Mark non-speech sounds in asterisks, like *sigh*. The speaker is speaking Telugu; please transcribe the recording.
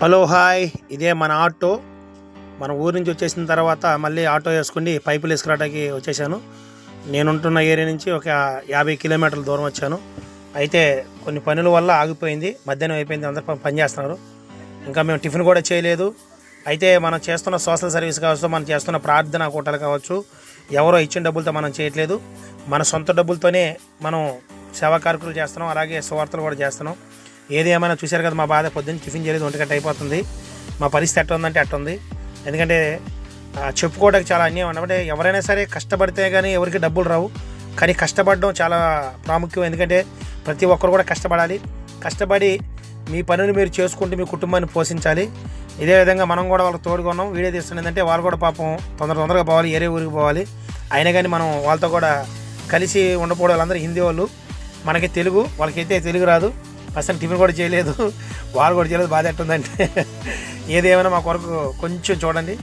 హలో హాయ్ ఇదే మన ఆటో. మన ఊరు నుంచి వచ్చేసిన తర్వాత మళ్ళీ ఆటో వేసుకుని పైపులు వేసుకురావడానికి వచ్చేసాను. నేనుంటున్న ఏరియా నుంచి ఒక యాభై కిలోమీటర్ల దూరం వచ్చాను. అయితే కొన్ని పనుల వల్ల ఆగిపోయింది. మధ్యాహ్నం అయిపోయింది అందరు పని చేస్తున్నారు. ఇంకా మేము టిఫిన్ కూడా చేయలేదు. అయితే మనం చేస్తున్న సోషల్ సర్వీస్ కావచ్చు మనం చేస్తున్న ప్రార్థన కూటలు కావచ్చు ఎవరో ఇచ్చిన డబ్బులతో మనం చేయట్లేదు. మన సొంత డబ్బులతోనే మనం సేవా కార్యక్రమాలు చేస్తున్నాం అలాగే సువార్తలు కూడా చేస్తున్నాం. ఏది ఏమైనా చూశారు కదా మా బాధ పొద్దున్న టిఫిన్ చేయలేదు ఒంటిగంట అయిపోతుంది. మా పరిస్థితి ఎట్ట ఉందంటే అట్ట ఉంది ఎందుకంటే చెప్పుకోవడానికి చాలా అన్యాయం అంటే ఎవరైనా సరే కష్టపడితే కానీ ఎవరికి డబ్బులు రావు. కానీ కష్టపడడం చాలా ప్రాముఖ్యం. ఎందుకంటే ప్రతి ఒక్కరు కూడా కష్టపడాలి. కష్టపడి మీ పనులు మీరు చేసుకుంటూ మీ కుటుంబాన్ని పోషించాలి. ఇదే విధంగా మనం కూడా వాళ్ళకి తోడుగా ఉన్నాం. వీడియో తీస్తుంది ఏంటంటే వాళ్ళు కూడా పాపం తొందర తొందరగా పోవాలి ఏరే ఊరికి పోవాలి. అయినా కానీ మనం వాళ్ళతో కూడా కలిసి ఉండకపోవడం వాళ్ళందరూ హిందీ వాళ్ళు. మనకి తెలుగు వాళ్ళకైతే తెలుగు రాదు. అసలు టిఫిన్ కూడా చేయలేదు *laughs* వాళ్ళు కూడా చేయలేదు బాధ ఎట్టుందంటే. ఏదేమైనా మా కొరకు కొంచెం చూడండి.